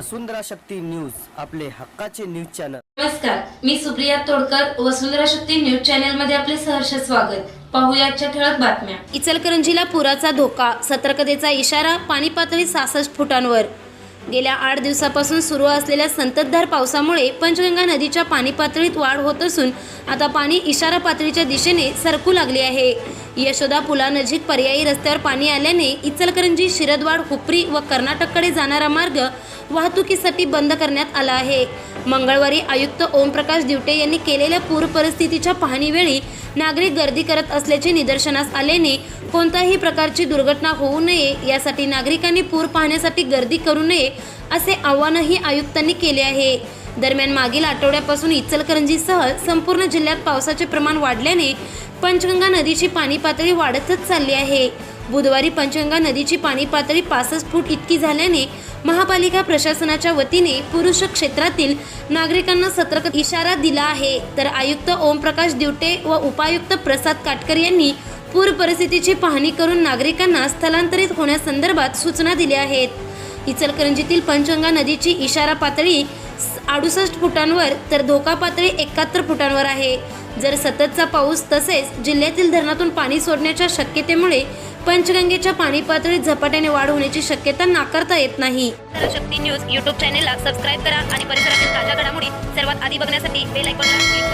वसुंधरा Shakti news आपले हक्काचे news channel. नमस्कार मी सुप्रिया तोडकर वसुंधरा शक्ती न्यूज चॅनलमध्ये आपले सहर्ष स्वागत. पाहूया आजच्या ठळक बातम्या. इचलकरंजीला पुराचा धोका सतर्कतेचा इशारा पाणी पातळी सहासष्ट फुटांवर. गेल्या आठ दिवसापासून सुरू असलेल्या संततधार पावसामुळे पंचगंगा नदीच्या पाणी पातळीत वाढ होत असून आता पाणी इशारा पातळीच्या दिशेने सरकू लागले आहे. यशोदा पुलानजीक पर्यायी रस्त्यावर पाणी आल्याने इचलकरंजी शिरदवाड हुपरी व कर्नाटककडे जाणारा मार्ग वाहतुकीसाठी बंद करण्यात आला आहे. मंगळवारी आयुक्त ओमप्रकाश दिवटे यांनी केलेल्या पूर परिस्थितीच्या पाहणीवेळी नागरिक गर्दी करत असल्याचे निदर्शनास आल्याने कोणत्याही प्रकारची दुर्घटना होऊ नये यासाठी नागरिकांनी पूर पाहण्यासाठी गर्दी करू नये असे आवाहनही आयुक्तांनी केले आहे. दरम्यान मागील आठवड्यापासून इचलकरंजीसह संपूर्ण जिल्ह्यात पावसाचे प्रमाण वाढल्याने पंचगंगा नदीची पाणी पातळी वाढतच चालली आहे. बुधवारी पंचगंगा नदीची पाणी पातळी पासष्ट फूट इतकी झाल्याने महापालिका प्रशासनाच्या वतीने पुरुष क्षेत्रातील नागरिकांना सतर्क इशारा दिला आहे. तर आयुक्त ओमप्रकाश दिवटे व उपायुक्त प्रसाद काटकर यांनी पूर परिस्थितीची पाहणी करून नागरिकांना स्थलांतरित होण्यासंदर्भात सूचना दिल्या आहेत. इचलकरंजीतील पंचगंगा नदीची इशारा पातळी अडुसष्ट फुटांवर तर धोका पातळी एकाहत्तर फुटांवर आहे. जर सततचा पाऊस तसेच जिल्ह्यातील धरणातून पाणी सोडण्याच्या शक्यतेमुळे पंचगंगेच्या पाणी पातळीत झपाट्याने वाढ होण्याची शक्यता नाकारता येत नाही. शक्ती न्यूज युट्यूब चॅनेलला सबस्क्राईब करा आणि परिसरातील ताज्या घडामोडी सर्वात आधी बघण्यासाठी बेल आयकॉनला क्लिक